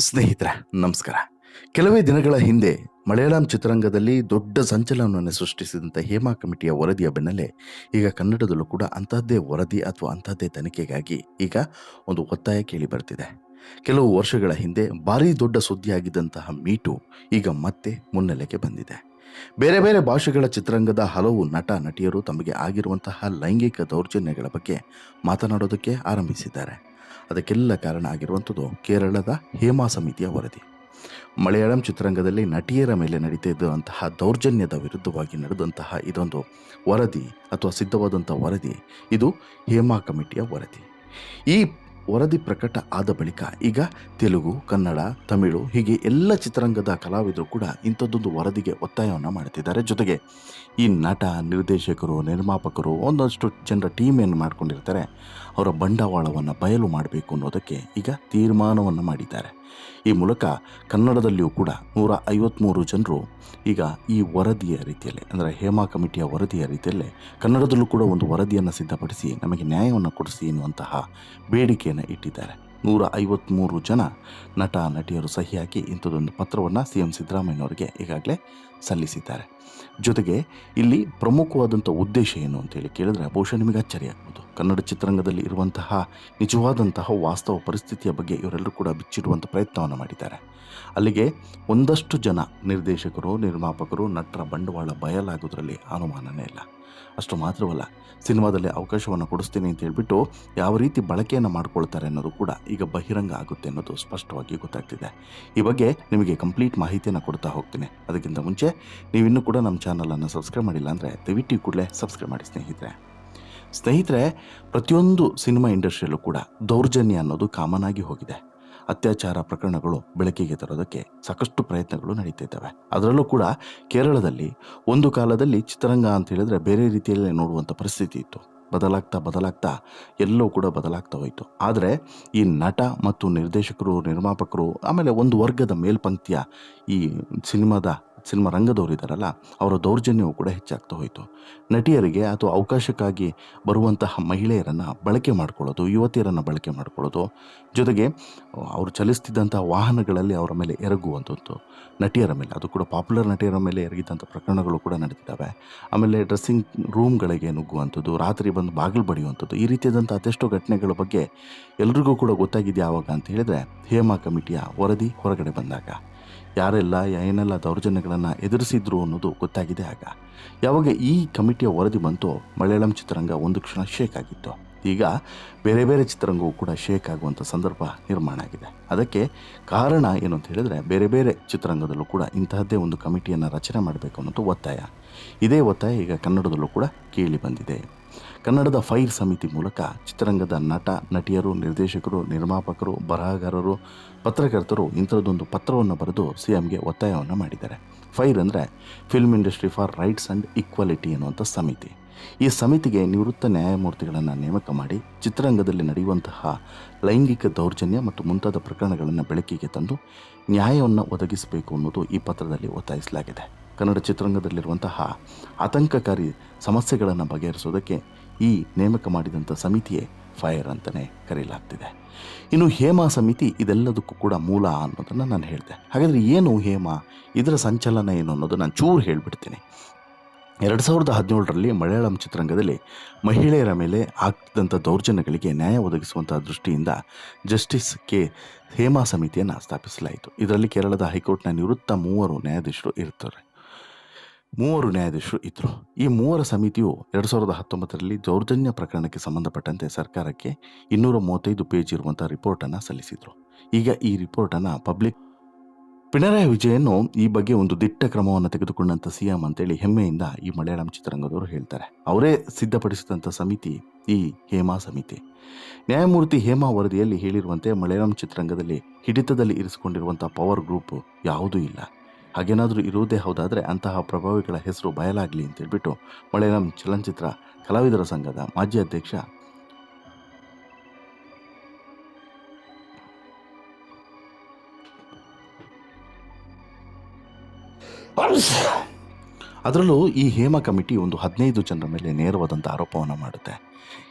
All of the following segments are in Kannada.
ಸ್ನೇಹಿತರೆ, ನಮಸ್ಕಾರ. ಕೆಲವೇ ದಿನಗಳ ಹಿಂದೆ ಮಲಯಾಳಂ ಚಿತ್ರರಂಗದಲ್ಲಿ ದೊಡ್ಡ ಸಂಚಲನವನ್ನು ಸೃಷ್ಟಿಸಿದಂಥ ಹೇಮಾ ಕಮಿಟಿಯ ವರದಿಯ ಬೆನ್ನಲ್ಲೇ ಈಗ ಕನ್ನಡದಲ್ಲೂ ಕೂಡ ಅಂಥದ್ದೇ ವರದಿ ಅಥವಾ ಅಂತಹದ್ದೇ ತನಿಖೆಗಾಗಿ ಈಗ ಒಂದು ಒತ್ತಾಯ ಕೇಳಿ ಬರ್ತಿದೆ. ಕೆಲವು ವರ್ಷಗಳ ಹಿಂದೆ ಭಾರೀ ದೊಡ್ಡ ಸುದ್ದಿಯಾಗಿದ್ದಂತಹ ಮೀಟು ಈಗ ಮತ್ತೆ ಮುನ್ನೆಲೆಗೆ ಬಂದಿದೆ. ಬೇರೆ ಬೇರೆ ಭಾಷೆಗಳ ಚಿತ್ರರಂಗದ ಹಲವು ನಟ, ನಟಿಯರು ತಮಗೆ ಆಗಿರುವಂತಹ ಲೈಂಗಿಕ ದೌರ್ಜನ್ಯಗಳ ಬಗ್ಗೆ ಮಾತನಾಡೋದಕ್ಕೆ ಆರಂಭಿಸಿದ್ದಾರೆ. ಅದಕ್ಕೆಲ್ಲ ಕಾರಣ ಆಗಿರುವಂಥದ್ದು ಕೇರಳದ ಹೇಮಾ ಸಮಿತಿಯ ವರದಿ. ಮಲಯಾಳಂ ಚಿತ್ರರಂಗದಲ್ಲಿ ನಟಿಯರ ಮೇಲೆ ನಡೀತಾ ಇದ್ದಂತಹ ದೌರ್ಜನ್ಯದ ವಿರುದ್ಧವಾಗಿ ನಡೆದಂತಹ ಇದೊಂದು ವರದಿ ಅಥವಾ ಸಿದ್ಧವಾದಂಥ ವರದಿ. ಇದು ಹೇಮಾ ಕಮಿಟಿಯ ವರದಿ. ಈ ವರದಿ ಪ್ರಕಟ ಆದ ಬಳಿಕ ಈಗ ತೆಲುಗು, ಕನ್ನಡ, ತಮಿಳು, ಹೀಗೆ ಎಲ್ಲ ಚಿತ್ರರಂಗದ ಕಲಾವಿದರು ಕೂಡ ಇಂಥದ್ದೊಂದು ವರದಿಗೆ ಒತ್ತಾಯವನ್ನು ಮಾಡ್ತಿದ್ದಾರೆ. ಜೊತೆಗೆ ಈ ನಟ, ನಿರ್ದೇಶಕರು, ನಿರ್ಮಾಪಕರು ಒಂದಷ್ಟು ಜನರ ಟೀಮ್ ಏನು ಮಾಡ್ಕೊಂಡಿರ್ತಾರೆ. ಅವರ ಬಂಡವಾಳವನ್ನು ಬಯಲು ಮಾಡಬೇಕು ಅನ್ನೋದಕ್ಕೆ ಈಗ ತೀರ್ಮಾನವನ್ನು ಮಾಡಿದ್ದಾರೆ. ಈ ಮೂಲಕ ಕನ್ನಡದಲ್ಲಿಯೂ ಕೂಡ ನೂರ ಐವತ್ತ್ಮೂರು ಜನರು ಈಗ ಈ ವರದಿಯ ರೀತಿಯಲ್ಲಿ, ಅಂದರೆ ಹೇಮಾ ಕಮಿಟಿಯ ವರದಿಯ ರೀತಿಯಲ್ಲೇ ಕನ್ನಡದಲ್ಲೂ ಕೂಡ ಒಂದು ವರದಿಯನ್ನು ಸಿದ್ಧಪಡಿಸಿ, ನಮಗೆ ನ್ಯಾಯವನ್ನು ಕೊಡಿಸಿ ಎನ್ನುವಂತಹ ಬೇಡಿಕೆಯನ್ನು ಇಟ್ಟಿದ್ದಾರೆ. ನೂರ ಐವತ್ತ್ಮೂರು ಜನ ನಟ, ನಟಿಯರು ಸಹಿ ಹಾಕಿ ಇಂಥದ್ದೊಂದು ಪತ್ರವನ್ನು ಸಿ ಎಂ ಸಿದ್ದರಾಮಯ್ಯನವರಿಗೆ ಈಗಾಗಲೇ ಸಲ್ಲಿಸಿದ್ದಾರೆ. ಜೊತೆಗೆ ಇಲ್ಲಿ ಪ್ರಮುಖವಾದಂಥ ಉದ್ದೇಶ ಏನು ಅಂತೇಳಿ ಕೇಳಿದ್ರೆ ಬಹುಶಃ ನಿಮಗೆ ಅಚ್ಚರಿ ಆಗ್ಬೋದು. ಕನ್ನಡ ಚಿತ್ರರಂಗದಲ್ಲಿ ಇರುವಂತಹ ನಿಜವಾದಂತಹ ವಾಸ್ತವ ಪರಿಸ್ಥಿತಿಯ ಬಗ್ಗೆ ಇವರೆಲ್ಲರೂ ಕೂಡ ಬಿಚ್ಚಿಡುವಂಥ ಪ್ರಯತ್ನವನ್ನು ಮಾಡಿದ್ದಾರೆ. ಅಲ್ಲಿಗೆ ಒಂದಷ್ಟು ಜನ ನಿರ್ದೇಶಕರು, ನಿರ್ಮಾಪಕರು, ನಟರ ಬಂಡವಾಳ ಬಯಲಾಗೋದ್ರಲ್ಲಿ ಅನುಮಾನನೇ ಇಲ್ಲ. ಅಷ್ಟು ಮಾತ್ರವಲ್ಲ, ಸಿನಿಮಾದಲ್ಲಿ ಅವಕಾಶವನ್ನು ಕೊಡಿಸ್ತೀನಿ ಅಂತ ಹೇಳ್ಬಿಟ್ಟು ಯಾವ ರೀತಿ ಬಳಕೆಯನ್ನು ಮಾಡ್ಕೊಳ್ತಾರೆ ಅನ್ನೋದು ಕೂಡ ಈಗ ಬಹಿರಂಗ ಆಗುತ್ತೆ ಅನ್ನೋದು ಸ್ಪಷ್ಟವಾಗಿ ಗೊತ್ತಾಗ್ತಿದೆ. ಈ ಬಗ್ಗೆ ನಿಮಗೆ ಕಂಪ್ಲೀಟ್ ಮಾಹಿತಿಯನ್ನು ಕೊಡ್ತಾ ಹೋಗ್ತೀನಿ. ಅದಕ್ಕಿಂತ ಮುಂಚೆ, ನೀವಿನ್ನೂ ಕೂಡ ನಮ್ಮ ಚಾನಲನ್ನು ಸಬ್ಸ್ಕ್ರೈಬ್ ಮಾಡಿಲ್ಲ ಅಂದರೆ ದಯವಿಟ್ಟು ಕೂಡಲೇ ಸಬ್ಸ್ಕ್ರೈಬ್ ಮಾಡಿ ಸ್ನೇಹಿತರೆ. ಸ್ನೇಹಿತರೆ, ಪ್ರತಿಯೊಂದು ಸಿನಿಮಾ ಇಂಡಸ್ಟ್ರಿಯಲ್ಲೂ ಕೂಡ ದೌರ್ಜನ್ಯ ಅನ್ನೋದು ಕಾಮನ್ ಆಗಿ ಹೋಗಿದೆ. ಅತ್ಯಾಚಾರ ಪ್ರಕರಣಗಳು ಬೆಳಕಿಗೆ ತರೋದಕ್ಕೆ ಸಾಕಷ್ಟು ಪ್ರಯತ್ನಗಳು ನಡೀತಿದ್ದಾವೆ. ಅದರಲ್ಲೂ ಕೂಡ ಕೇರಳದಲ್ಲಿ ಒಂದು ಕಾಲದಲ್ಲಿ ಚಿತ್ರರಂಗ ಅಂತ ಹೇಳಿದ್ರೆ ಬೇರೆ ರೀತಿಯಲ್ಲೇ ನೋಡುವಂಥ ಪರಿಸ್ಥಿತಿ ಇತ್ತು. ಬದಲಾಗ್ತಾ ಬದಲಾಗ್ತಾ ಎಲ್ಲವೂ ಕೂಡ ಬದಲಾಗ್ತಾ ಹೋಯಿತು. ಆದರೆ ಈ ನಟ ಮತ್ತು ನಿರ್ದೇಶಕರು, ನಿರ್ಮಾಪಕರು, ಆಮೇಲೆ ಒಂದು ವರ್ಗದ ಮೇಲ್ಪಂಕ್ತಿಯ ಈ ಸಿನಿಮಾದ ಸಿನಿಮಾ ರಂಗದವರು ಇದ್ದಾರಲ್ಲ, ಅವರ ದೌರ್ಜನ್ಯವು ಕೂಡ ಹೆಚ್ಚಾಗ್ತಾ ಹೋಯಿತು. ನಟಿಯರಿಗೆ ಅಥವಾ ಅವಕಾಶಕ್ಕಾಗಿ ಬರುವಂತಹ ಮಹಿಳೆಯರನ್ನು ಬಳಕೆ ಮಾಡ್ಕೊಳ್ಳೋದು, ಯುವತಿಯರನ್ನು ಬಳಕೆ ಮಾಡಿಕೊಳ್ಳೋದು, ಜೊತೆಗೆ ಅವರು ಚಲಿಸ್ತಿದ್ದಂಥ ವಾಹನಗಳಲ್ಲಿ ಅವರ ಮೇಲೆ ಎರಗುವಂಥದ್ದು, ನಟಿಯರ ಮೇಲೆ, ಅದು ಕೂಡ ಪಾಪ್ಯುಲರ್ ನಟಿಯರ ಮೇಲೆ ಎರಗಿದಂಥ ಪ್ರಕರಣಗಳು ಕೂಡ ನಡೆದಿದ್ದಾವೆ. ಆಮೇಲೆ ಡ್ರೆಸ್ಸಿಂಗ್ ರೂಮ್ಗಳಿಗೆ ನುಗ್ಗುವಂಥದ್ದು, ರಾತ್ರಿ ಬಂದು ಬಾಗಿಲು ಬಡಿಯುವಂಥದ್ದು, ಈ ರೀತಿಯಾದಂಥ ಅದೆಷ್ಟೋ ಘಟನೆಗಳ ಬಗ್ಗೆ ಎಲ್ರಿಗೂ ಕೂಡ ಗೊತ್ತಾಗಿದೆ ಯಾವಾಗ ಅಂತ ಹೇಳಿದರೆ, ಹೇಮಾ ಕಮಿಟಿಯ ವರದಿ ಹೊರಗಡೆ ಬಂದಾಗ. ಯಾರೆಲ್ಲ ಏನೆಲ್ಲ ದೌರ್ಜನ್ಯಗಳನ್ನು ಎದುರಿಸಿದ್ರು ಅನ್ನೋದು ಗೊತ್ತಾಗಿದೆ ಆಗ. ಯಾವಾಗ ಈ ಕಮಿಟಿಯ ವರದಿ ಬಂತು ಮಲಯಾಳಂ ಚಿತ್ರರಂಗ ಒಂದು ಕ್ಷಣ ಶೇಕ್ ಆಗಿತ್ತು. ಈಗ ಬೇರೆ ಬೇರೆ ಚಿತ್ರರಂಗವು ಕೂಡ ಶೇಕ್ ಆಗುವಂಥ ಸಂದರ್ಭ ನಿರ್ಮಾಣ ಆಗಿದೆ. ಅದಕ್ಕೆ ಕಾರಣ ಏನು ಅಂತ ಹೇಳಿದ್ರೆ ಬೇರೆ ಬೇರೆ ಚಿತ್ರರಂಗದಲ್ಲೂ ಕೂಡ ಇಂತಹದ್ದೇ ಒಂದು ಕಮಿಟಿಯನ್ನು ರಚನೆ ಮಾಡಬೇಕು ಅನ್ನೋದು ಒತ್ತಾಯ. ಇದೇ ಒತ್ತಾಯ ಈಗ ಕನ್ನಡದಲ್ಲೂ ಕೂಡ ಕೇಳಿ ಬಂದಿದೆ. ಕನ್ನಡದ ಫೈರ್ ಸಮಿತಿ ಮೂಲಕ ಚಿತ್ರರಂಗದ ನಟ, ನಟಿಯರು, ನಿರ್ದೇಶಕರು, ನಿರ್ಮಾಪಕರು, ಬರಹಗಾರರು, ಪತ್ರಕರ್ತರು ಇಂಥದ್ದೊಂದು ಪತ್ರವನ್ನು ಬರೆದು ಸಿ ಎಂಗೆ ಒತ್ತಾಯವನ್ನು ಮಾಡಿದ್ದಾರೆ. ಫೈರ್ ಅಂದರೆ film industry for rights and equality ಅನ್ನುವಂಥ ಸಮಿತಿ. ಈ ಸಮಿತಿಗೆ ನಿವೃತ್ತ ನ್ಯಾಯಮೂರ್ತಿಗಳನ್ನು ನೇಮಕ ಮಾಡಿ ಚಿತ್ರರಂಗದಲ್ಲಿ ನಡೆಯುವಂತಹ ಲೈಂಗಿಕ ದೌರ್ಜನ್ಯ ಮತ್ತು ಮುಂತಾದ ಪ್ರಕರಣಗಳನ್ನು ಬೆಳಕಿಗೆ ತಂದು ನ್ಯಾಯವನ್ನು ಒದಗಿಸಬೇಕು ಅನ್ನೋದು ಈ ಪತ್ರದಲ್ಲಿ ಒತ್ತಾಯಿಸಲಾಗಿದೆ. ಕನ್ನಡ ಚಿತ್ರರಂಗದಲ್ಲಿರುವಂತಹ ಆತಂಕಕಾರಿ ಸಮಸ್ಯೆಗಳನ್ನು ಬಗೆಹರಿಸೋದಕ್ಕೆ ಈ ನೇಮಕ ಮಾಡಿದಂಥ ಸಮಿತಿಯೇ ಫೈರ್ ಅಂತಲೇ ಕರೆಯಲಾಗ್ತಿದೆ. ಇನ್ನು ಹೇಮಾ ಸಮಿತಿ ಇದೆಲ್ಲದಕ್ಕೂ ಕೂಡ ಮೂಲ ಅನ್ನೋದನ್ನು ನಾನು ಹೇಳಿದೆ. ಹಾಗಾದರೆ ಏನು ಹೇಮಾ? ಇದರ ಸಂಚಲನ ಏನು ಅನ್ನೋದು ನಾನು ಚೂರು ಹೇಳಿಬಿಡ್ತೀನಿ. ಎರಡು ಸಾವಿರದ ಹದಿನೇಳರಲ್ಲಿ ಮಲಯಾಳಂ ಚಿತ್ರರಂಗದಲ್ಲಿ ಮಹಿಳೆಯರ ಮೇಲೆ ಆಗ್ತಿದ್ದಂಥ ದೌರ್ಜನ್ಯಗಳಿಗೆ ನ್ಯಾಯ ಒದಗಿಸುವಂಥ ದೃಷ್ಟಿಯಿಂದ ಜಸ್ಟಿಸ್ ಕೆ ಹೇಮಾ ಸಮಿತಿಯನ್ನು ಸ್ಥಾಪಿಸಲಾಯಿತು. ಇದರಲ್ಲಿ ಕೇರಳದ ಹೈಕೋರ್ಟ್ನ ನಿವೃತ್ತ ಮೂವರು ನ್ಯಾಯಾಧೀಶರು ಇರ್ತಾರೆ ಮೂವರು ನ್ಯಾಯಾಧೀಶರು ಇದ್ದರು ಈ ಮೂವರ ಸಮಿತಿಯು ಎರಡು ಸಾವಿರದ ಹತ್ತೊಂಬತ್ತರಲ್ಲಿ ದೌರ್ಜನ್ಯ ಪ್ರಕರಣಕ್ಕೆ ಸಂಬಂಧಪಟ್ಟಂತೆ ಸರ್ಕಾರಕ್ಕೆ ಇನ್ನೂರ ಮೂವತ್ತೈದು ಪೇಜ್ ಇರುವಂಥ ರಿಪೋರ್ಟನ್ನು ಸಲ್ಲಿಸಿದರು. ಈಗ ಈ ರಿಪೋರ್ಟನ್ನು ಪಬ್ಲಿಕ್ ಪಿಣರಾಯಿ ವಿಜಯನ್ನು ಈ ಬಗ್ಗೆ ಒಂದು ದಿಟ್ಟ ಕ್ರಮವನ್ನು ತೆಗೆದುಕೊಂಡಂಥ ಸಿ ಎಂ ಅಂತೇಳಿ ಹೆಮ್ಮೆಯಿಂದ ಈ ಮಲಯಾಳಂ ಚಿತ್ರರಂಗದವರು ಹೇಳ್ತಾರೆ. ಅವರೇ ಸಿದ್ಧಪಡಿಸಿದಂಥ ಸಮಿತಿ ಈ ಹೇಮಾ ಸಮಿತಿ. ನ್ಯಾಯಮೂರ್ತಿ ಹೇಮಾ ವರದಿಯಲ್ಲಿ ಹೇಳಿರುವಂತೆ ಮಲಯಾಳಂ ಚಿತ್ರರಂಗದಲ್ಲಿ ಹಿಡಿತದಲ್ಲಿ ಇರಿಸಿಕೊಂಡಿರುವಂಥ ಪವರ್ ಗ್ರೂಪ್ ಯಾವುದೂ ಇಲ್ಲ. ಹಾಗೇನಾದರೂ ಇರುವುದೇ ಹೌದಾದರೆ ಅಂತಹ ಪ್ರಭಾವಿಗಳ ಹೆಸರು ಬಯಲಾಗಲಿ ಅಂತ ಹೇಳ್ಬಿಟ್ಟು ಮಲಯಾಳಂ ಚಲನಚಿತ್ರ ಕಲಾವಿದರ ಸಂಘದ ಮಾಜಿ ಅಧ್ಯಕ್ಷ ಅದರಲ್ಲೂ ಈ ಹೇಮ ಕಮಿಟಿ ಒಂದು ಹದಿನೈದು ಜನರ ಮೇಲೆ ನೇರವಾದಂಥ ಆರೋಪವನ್ನು ಮಾಡುತ್ತೆ.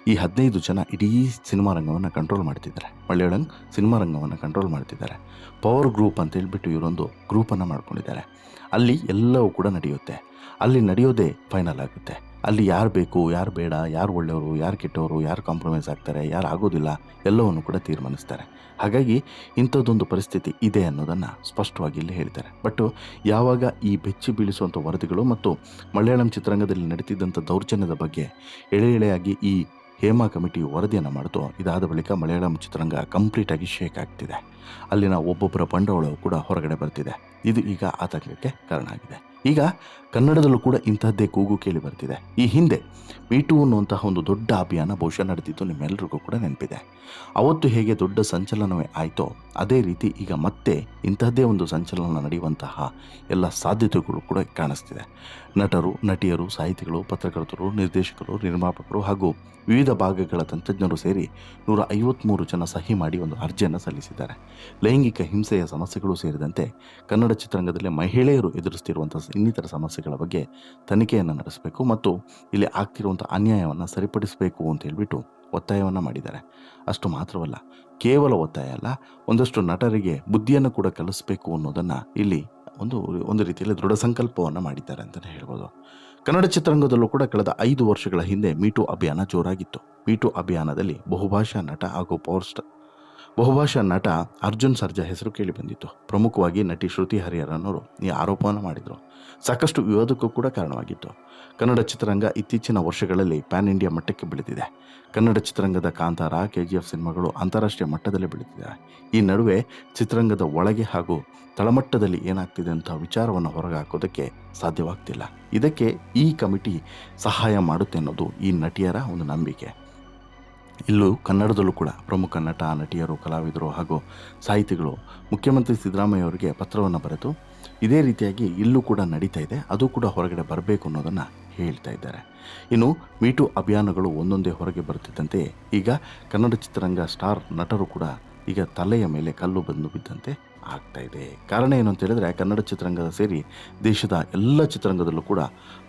ಈ ಹದಿನೈದು ಜನ ಇಡೀ ಸಿನಿಮಾ ರಂಗವನ್ನು ಕಂಟ್ರೋಲ್ ಮಾಡ್ತಿದ್ದಾರೆ. ಮಲಯಾಳಂ ಸಿನಿಮಾ ರಂಗವನ್ನು ಕಂಟ್ರೋಲ್ ಮಾಡ್ತಿದ್ದಾರೆ. ಪವರ್ ಗ್ರೂಪ್ ಅಂತ ಹೇಳಿಬಿಟ್ಟು ಇವರೊಂದು ಗ್ರೂಪನ್ನು ಮಾಡ್ಕೊಂಡಿದ್ದಾರೆ. ಅಲ್ಲಿ ಎಲ್ಲವೂ ಕೂಡ ನಡೆಯುತ್ತೆ. ಅಲ್ಲಿ ನಡೆಯೋದೇ ಫೈನಲ್ ಆಗುತ್ತೆ. ಅಲ್ಲಿ ಯಾರು ಬೇಕು, ಯಾರು ಬೇಡ, ಯಾರು ಒಳ್ಳೆಯವರು, ಯಾರು ಕೆಟ್ಟವರು, ಯಾರು ಕಾಂಪ್ರಮೈಸ್ ಆಗ್ತಾರೆ, ಯಾರು ಆಗೋದಿಲ್ಲ, ಎಲ್ಲವನ್ನು ಕೂಡ ತೀರ್ಮಾನಿಸ್ತಾರೆ. ಹಾಗಾಗಿ ಇಂಥದ್ದೊಂದು ಪರಿಸ್ಥಿತಿ ಇದೆ ಅನ್ನೋದನ್ನು ಸ್ಪಷ್ಟವಾಗಿ ಇಲ್ಲಿ ಹೇಳ್ತಾರೆ ಬಟ್ ಯಾವಾಗ ಈ ಬೆಚ್ಚಿ ಬೀಳಿಸುವಂಥ ವರದಿಗಳು ಮತ್ತು ಮಲಯಾಳಂ ಚಿತ್ರರಂಗದಲ್ಲಿ ನಡೀತಿದ್ದಂಥ ದೌರ್ಜನ್ಯದ ಬಗ್ಗೆ ಎಳೆ ಎಳೆಯಾಗಿ ಈ ಹೇಮಾ ಕಮಿಟಿ ವರದಿಯನ್ನು ಮಾಡಿತು, ಇದಾದ ಬಳಿಕ ಮಲಯಾಳಂ ಚಿತ್ರರಂಗ ಕಂಪ್ಲೀಟಾಗಿ ಶೇಕ್ ಆಗ್ತಿದೆ. ಅಲ್ಲಿನ ಒಬ್ಬೊಬ್ಬರ ಬಂಡವಾಳವು ಕೂಡ ಹೊರಗಡೆ ಬರ್ತಿದೆ. ಇದು ಈಗ ಆತಂಕಕ್ಕೆ ಕಾರಣ ಆಗಿದೆ. ಈಗ ಕನ್ನಡದಲ್ಲೂ ಕೂಡ ಇಂತಹದ್ದೇ ಕೂಗು ಕೇಳಿ ಬರ್ತಿದೆ. ಈ ಹಿಂದೆ ಮೀಟು ಅನ್ನುವಂತಹ ಒಂದು ದೊಡ್ಡ ಅಭಿಯಾನ ಬಹುಶಃ ನಡೆದಿತ್ತು ನಿಮ್ಮೆಲ್ಲರಿಗೂ ಕೂಡ ನೆನಪಿದೆ. ಅವತ್ತು ಹೇಗೆ ದೊಡ್ಡ ಸಂಚಲನವೇ ಆಯಿತೋ, ಅದೇ ರೀತಿ ಈಗ ಮತ್ತೆ ಇಂತಹದ್ದೇ ಒಂದು ಸಂಚಲನ ನಡೆಯುವಂತಹ ಎಲ್ಲ ಸಾಧ್ಯತೆಗಳು ಕೂಡ ಕಾಣಿಸ್ತಿದೆ. ನಟರು, ನಟಿಯರು, ಸಾಹಿತಿಗಳು, ಪತ್ರಕರ್ತರು, ನಿರ್ದೇಶಕರು, ನಿರ್ಮಾಪಕರು ಹಾಗೂ ವಿವಿಧ ಭಾಗಗಳ ತಂತ್ರಜ್ಞರು ಸೇರಿ ನೂರ ಐವತ್ತ್ಮೂರು ಜನ ಸಹಿ ಮಾಡಿ ಒಂದು ಅರ್ಜಿಯನ್ನು ಸಲ್ಲಿಸಿದ್ದಾರೆ. ಲೈಂಗಿಕ ಹಿಂಸೆಯ ಸಮಸ್ಯೆಗಳು ಸೇರಿದಂತೆ ಕನ್ನಡ ಚಿತ್ರರಂಗದಲ್ಲಿ ಮಹಿಳೆಯರು ಎದುರಿಸ್ತಿರುವಂಥ ಇನ್ನಿತರ ಸಮಸ್ಯೆಗಳ ಬಗ್ಗೆ ತನಿಖೆಯನ್ನು ನಡೆಸಬೇಕು ಮತ್ತು ಇಲ್ಲಿ ಆಗ್ತಿರುವಂಥ ಅನ್ಯಾಯವನ್ನು ಸರಿಪಡಿಸಬೇಕು ಅಂತ ಹೇಳಿಬಿಟ್ಟು ಒತ್ತಾಯವನ್ನು ಮಾಡಿದ್ದಾರೆ. ಅಷ್ಟು ಮಾತ್ರವಲ್ಲ, ಕೇವಲ ಒತ್ತಾಯ ಅಲ್ಲ, ಒಂದಷ್ಟು ನಟರಿಗೆ ಬುದ್ಧಿಯನ್ನು ಕೂಡ ಕಲಿಸಬೇಕು ಅನ್ನೋದನ್ನು ಇಲ್ಲಿ ಒಂದು ಒಂದು ರೀತಿಯಲ್ಲಿ ದೃಢ ಸಂಕಲ್ಪವನ್ನು ಮಾಡಿದ್ದಾರೆ ಅಂತಲೇ ಹೇಳ್ಬೋದು. ಕನ್ನಡ ಚಿತ್ರರಂಗದಲ್ಲೂ ಕೂಡ ಕಳೆದ ಐದು ವರ್ಷಗಳ ಹಿಂದೆ ಮೀಟು ಅಭಿಯಾನ ಜೋರಾಗಿತ್ತು. ಮೀಟು ಅಭಿಯಾನದಲ್ಲಿ ಬಹುಭಾಷಾ ನಟ ಹಾಗೂ ಪವರ್ ಸ್ಟಾರ್ ಬಹುಭಾಷಾ ನಟ ಅರ್ಜುನ್ ಸರ್ಜಾ ಹೆಸರು ಕೇಳಿ ಬಂದಿತ್ತು. ಪ್ರಮುಖವಾಗಿ ನಟಿ ಶ್ರುತಿ ಹರಿಹರನವರು ಈ ಆರೋಪವನ್ನು ಮಾಡಿದರು. ಸಾಕಷ್ಟು ವಿವಾದಕ್ಕೂ ಕೂಡ ಕಾರಣವಾಗಿತ್ತು. ಕನ್ನಡ ಚಿತ್ರರಂಗ ಇತ್ತೀಚಿನ ವರ್ಷಗಳಲ್ಲಿ ಪ್ಯಾನ್ ಇಂಡಿಯಾ ಮಟ್ಟಕ್ಕೆ ಬೆಳೆದಿದೆ. ಕನ್ನಡ ಚಿತ್ರರಂಗದ ಕಾಂತಾರ ಕೆ ಜಿ ಎಫ್ ಸಿನಿಮಾಗಳು ಅಂತಾರಾಷ್ಟ್ರೀಯ ಮಟ್ಟದಲ್ಲಿ ಬೆಳೆದಿದೆ. ಈ ನಡುವೆ ಚಿತ್ರರಂಗದ ಒಳಗೆ ಹಾಗೂ ತಳಮಟ್ಟದಲ್ಲಿ ಏನಾಗ್ತಿದೆ ಅಂತ ವಿಚಾರವನ್ನು ಹೊರಗೆ ಹಾಕೋದಕ್ಕೆ ಸಾಧ್ಯವಾಗ್ತಿಲ್ಲ. ಇದಕ್ಕೆ ಈ ಕಮಿಟಿ ಸಹಾಯ ಮಾಡುತ್ತೆ ಅನ್ನೋದು ಈ ನಟಿಯರ ಒಂದು ನಂಬಿಕೆ. ಇಲ್ಲೂ ಕನ್ನಡದಲ್ಲೂ ಕೂಡ ಪ್ರಮುಖ ನಟ, ನಟಿಯರು, ಕಲಾವಿದರು ಹಾಗೂ ಸಾಹಿತಿಗಳು, ಮುಖ್ಯಮಂತ್ರಿ ಸಿದ್ದರಾಮಯ್ಯ ಅವರಿಗೆ ಪತ್ರವನ್ನು ಬರೆದು ಇದೇ ರೀತಿಯಾಗಿ ಇಲ್ಲೂ ಕೂಡ ನಡೀತಾ ಇದೆ, ಅದು ಕೂಡ ಹೊರಗಡೆ ಬರಬೇಕು ಅನ್ನೋದನ್ನು ಹೇಳ್ತಾ ಇದ್ದಾರೆ. ಇನ್ನು ಮೀಟು ಅಭಿಯಾನಗಳು ಒಂದೊಂದೇ ಹೊರಗೆ ಬರುತ್ತಿದ್ದಂತೆ ಈಗ ಕನ್ನಡ ಚಿತ್ರರಂಗ ಸ್ಟಾರ್ ನಟರು ಕೂಡ ಈಗ ತಲೆಯ ಮೇಲೆ ಕಲ್ಲು ಬಂದು ಬಿದ್ದಂತೆ ಆಗ್ತಾ ಇದೆ. ಕಾರಣ ಏನು ಅಂತ ಹೇಳಿದ್ರೆ, ಕನ್ನಡ ಚಿತ್ರರಂಗದ ಸೇರಿ ದೇಶದ ಎಲ್ಲ ಚಿತ್ರರಂಗದಲ್ಲೂ ಕೂಡ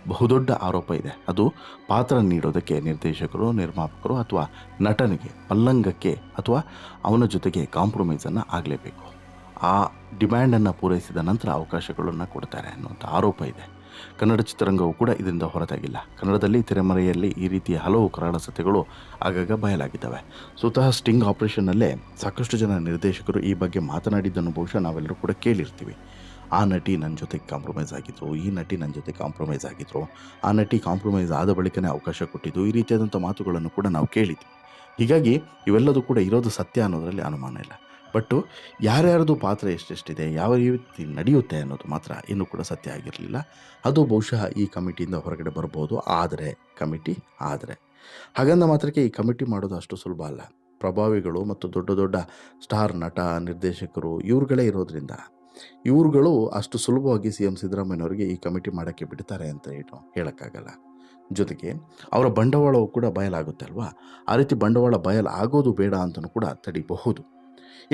ಬಹುದೊಡ್ಡ ಆರೋಪ ಇದೆ. ಅದು ಪಾತ್ರ ನೀಡೋದಕ್ಕೆ ನಿರ್ದೇಶಕರು, ನಿರ್ಮಾಪಕರು ಅಥವಾ ನಟನಿಗೆ, ಪಲ್ಲಂಗಕ್ಕೆ ಅಥವಾ ಅವನ ಜೊತೆಗೆ ಕಾಂಪ್ರಮೈಸನ್ನು ಆಗಲೇಬೇಕು. ಆ ಡಿಮ್ಯಾಂಡನ್ನು ಪೂರೈಸಿದ ನಂತರ ಅವಕಾಶಗಳನ್ನು ಕೊಡ್ತಾರೆ ಅನ್ನುವಂಥ ಆರೋಪ ಇದೆ. ಕನ್ನಡ ಚಿತ್ರರಂಗವು ಕೂಡ ಇದರಿಂದ ಹೊರತಾಗಿಲ್ಲ. ಕನ್ನಡದಲ್ಲಿ ತೆರೆಮರೆಯಲ್ಲಿ ಈ ರೀತಿಯ ಹಲವು ಕರಾಳ ಸತ್ಯಗಳು ಆಗಾಗ ಬಯಲಾಗಿದ್ದಾವೆ. ಸ್ವತಃ ಸ್ಟಿಂಗ್ ಆಪರೇಷನ್ನಲ್ಲೇ ಸಾಕಷ್ಟು ಜನ ನಿರ್ದೇಶಕರು ಈ ಬಗ್ಗೆ ಮಾತನಾಡಿದ್ದನ್ನು ಬಹುಶಃ ನಾವೆಲ್ಲರೂ ಕೂಡ ಕೇಳಿರ್ತೀವಿ. ಆ ನಟಿ ನನ್ನ ಜೊತೆಗೆ ಕಾಂಪ್ರಮೈಸ್ ಆಗಿದ್ರು, ಈ ನಟಿ ನನ್ನ ಜೊತೆ ಕಾಂಪ್ರಮೈಸ್ ಆಗಿದ್ರು, ಆ ನಟಿ ಕಾಂಪ್ರಮೈಸ್ ಆದ ಬಳಿಕನೇ ಅವಕಾಶ ಕೊಟ್ಟಿದ್ದು, ಈ ರೀತಿಯಾದಂಥ ಮಾತುಗಳನ್ನು ಕೂಡ ನಾವು ಕೇಳಿದ್ವಿ. ಹೀಗಾಗಿ ಇವೆಲ್ಲದೂ ಕೂಡ ಇರೋದು ಸತ್ಯ ಅನ್ನೋದರಲ್ಲಿ ಅನುಮಾನ ಇಲ್ಲ. ಬಟ್ಟು ಯಾರ್ಯಾರದು ಪಾತ್ರ ಎಷ್ಟೆಷ್ಟಿದೆ, ಯಾವ ರೀತಿ ನಡೆಯುತ್ತೆ ಅನ್ನೋದು ಮಾತ್ರ ಇನ್ನೂ ಕೂಡ ಸತ್ಯ ಆಗಿರಲಿಲ್ಲ. ಅದು ಬಹುಶಃ ಈ ಕಮಿಟಿಯಿಂದ ಹೊರಗಡೆ ಬರ್ಬೋದು, ಆದರೆ, ಕಮಿಟಿ, ಆದರೆ. ಹಾಗಂದ ಮಾತ್ರಕ್ಕೆ ಈ ಕಮಿಟಿ ಮಾಡೋದು ಅಷ್ಟು ಸುಲಭ ಅಲ್ಲ. ಪ್ರಭಾವಿಗಳು ಮತ್ತು ದೊಡ್ಡ ದೊಡ್ಡ ಸ್ಟಾರ್ ನಟ, ನಿರ್ದೇಶಕರು ಇವ್ರುಗಳೇ ಇರೋದ್ರಿಂದ. ಇವ್ರುಗಳು ಅಷ್ಟು ಸುಲಭವಾಗಿ ಸಿ ಎಂ ಸಿದ್ದರಾಮಯ್ಯನವರಿಗೆ ಈ ಕಮಿಟಿ ಮಾಡೋಕ್ಕೆ ಬಿಡ್ತಾರೆ ಅಂತ ಏನು ಹೇಳೋಕ್ಕಾಗಲ್ಲ. ಜೊತೆಗೆ ಅವರ ಬಂಡವಾಳವು ಕೂಡ ಬಯಲಾಗುತ್ತೆ ಅಲ್ವಾ? ಆ ರೀತಿ ಬಂಡವಾಳ ಬಯಲಾಗೋದು ಬೇಡ ಅಂತಲೂ ಕೂಡ ತಡಿಬಹುದು.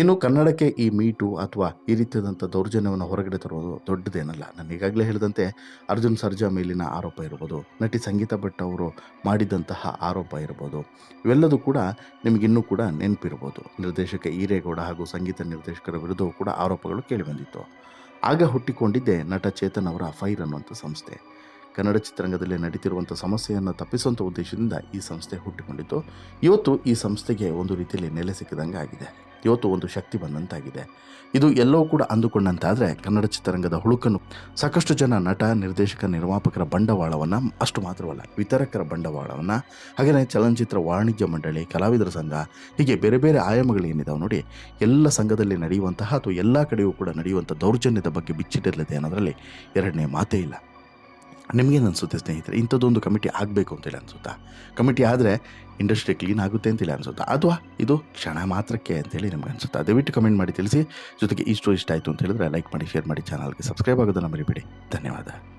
ಇನ್ನು ಕನ್ನಡಕ್ಕೆ ಈ ಮೀಟು ಅಥವಾ ಈ ರೀತಿಯಾದಂಥ ದೌರ್ಜನ್ಯವನ್ನು ಹೊರಗಡೆ ತರೋದು ದೊಡ್ಡದೇನಲ್ಲ. ನಾನು ಈಗಾಗಲೇ ಹೇಳಿದಂತೆ ಅರ್ಜುನ್ ಸರ್ಜಾ ಮೇಲಿನ ಆರೋಪ ಇರ್ಬೋದು, ನಟಿ ಸಂಗೀತ ಭಟ್ ಅವರು ಮಾಡಿದಂತಹ ಆರೋಪ ಇರ್ಬೋದು, ಇವೆಲ್ಲದೂ ಕೂಡ ನಿಮಗಿನ್ನೂ ಕೂಡ ನೆನಪಿರ್ಬೋದು. ನಿರ್ದೇಶಕ ಈರೇಗೌಡ ಹಾಗೂ ಸಂಗೀತ ನಿರ್ದೇಶಕರ ವಿರುದ್ಧವೂ ಕೂಡ ಆರೋಪಗಳು ಕೇಳಿಬಂದಿತ್ತು ಆಗ ಹುಟ್ಟಿಕೊಂಡಿದ್ದೆ ನಟ ಚೇತನ್ ಅವರ ಫೈರ್ ಅನ್ನುವಂಥ ಸಂಸ್ಥೆ. ಕನ್ನಡ ಚಿತ್ರರಂಗದಲ್ಲಿ ನಡೀತಿರುವಂಥ ಸಮಸ್ಯೆಯನ್ನು ತಪ್ಪಿಸುವಂಥ ಉದ್ದೇಶದಿಂದ ಈ ಸಂಸ್ಥೆ ಹುಟ್ಟಿಕೊಂಡಿತ್ತು. ಇವತ್ತು ಈ ಸಂಸ್ಥೆಗೆ ಒಂದು ರೀತಿಯಲ್ಲಿ ನೆಲೆ ಸಿಕ್ಕಿದಂಗೆ ಆಗಿದೆ. ಇವತ್ತು ಒಂದು ಶಕ್ತಿ ಬಂದಂತಾಗಿದೆ. ಇದು ಎಲ್ಲವೂ ಕೂಡ ಅಂದುಕೊಂಡಂತಾದರೆ ಕನ್ನಡ ಚಿತ್ರರಂಗದ ಹುಳುಕನ್ನು ಸಾಕಷ್ಟು ಜನ ನಟ, ನಿರ್ದೇಶಕ, ನಿರ್ಮಾಪಕರ ಬಂಡವಾಳವನ್ನು ಅಷ್ಟು ಮಾತ್ರವಲ್ಲ, ವಿತರಕರ ಬಂಡವಾಳವನ್ನು ಹಾಗೆಯೇ ಚಲನಚಿತ್ರ ವಾಣಿಜ್ಯ ಮಂಡಳಿ, ಕಲಾವಿದರ ಸಂಘ, ಹೀಗೆ ಬೇರೆ ಬೇರೆ ಆಯಾಮಗಳು ಏನಿದಾವೆ ನೋಡಿ, ಎಲ್ಲ ಸಂಘದಲ್ಲಿ ನಡೆಯುವಂತಹ ಅಥವಾ ಎಲ್ಲ ಕಡೆಯೂ ಕೂಡ ನಡೆಯುವಂಥ ದೌರ್ಜನ್ಯದ ಬಗ್ಗೆ ಬಿಚ್ಚಿಟ್ಟಿರಲಿದೆ ಅನ್ನೋದರಲ್ಲಿ ಎರಡನೇ ಮಾತೇ ಇಲ್ಲ. ನಿಮಗೇನು ಅನಿಸುತ್ತೆ ಸ್ನೇಹಿತರೆ? ಇಂಥದ್ದೊಂದು ಕಮಿಟಿ ಆಗಬೇಕು ಅಂತೇಳಿ ಅನಿಸುತ್ತಾ? ಕಮಿಟಿ ಆದರೆ ಇಂಡಸ್ಟ್ರಿ ಕ್ಲೀನ್ ಆಗುತ್ತೆ ಅಂತೇಳಿ ಅನಿಸುತ್ತಾ? ಅಥವಾ ಇದು ಕ್ಷಣ ಮಾತ್ರಕ್ಕೆ ಅಂತೇಳಿ ನಿಮ್ಗೆ ಅನಿಸುತ್ತಾ? ದಯವಿಟ್ಟು ಕಮೆಂಟ್ ಮಾಡಿ ತಿಳಿಸಿ. ಜೊತೆಗೆ ಇಷ್ಟು ಇಷ್ಟ ಆಯಿತು ಅಂತ ಹೇಳಿದ್ರೆ ಲೈಕ್ ಮಾಡಿ ಶೇರ್ ಮಾಡಿ ಚಾನಲ್ಗೆ ಸಬ್ಸ್ಕ್ರೈಬ್ ಆಗೋದನ್ನು ಮರಿಬೇಡಿ. ಧನ್ಯವಾದ.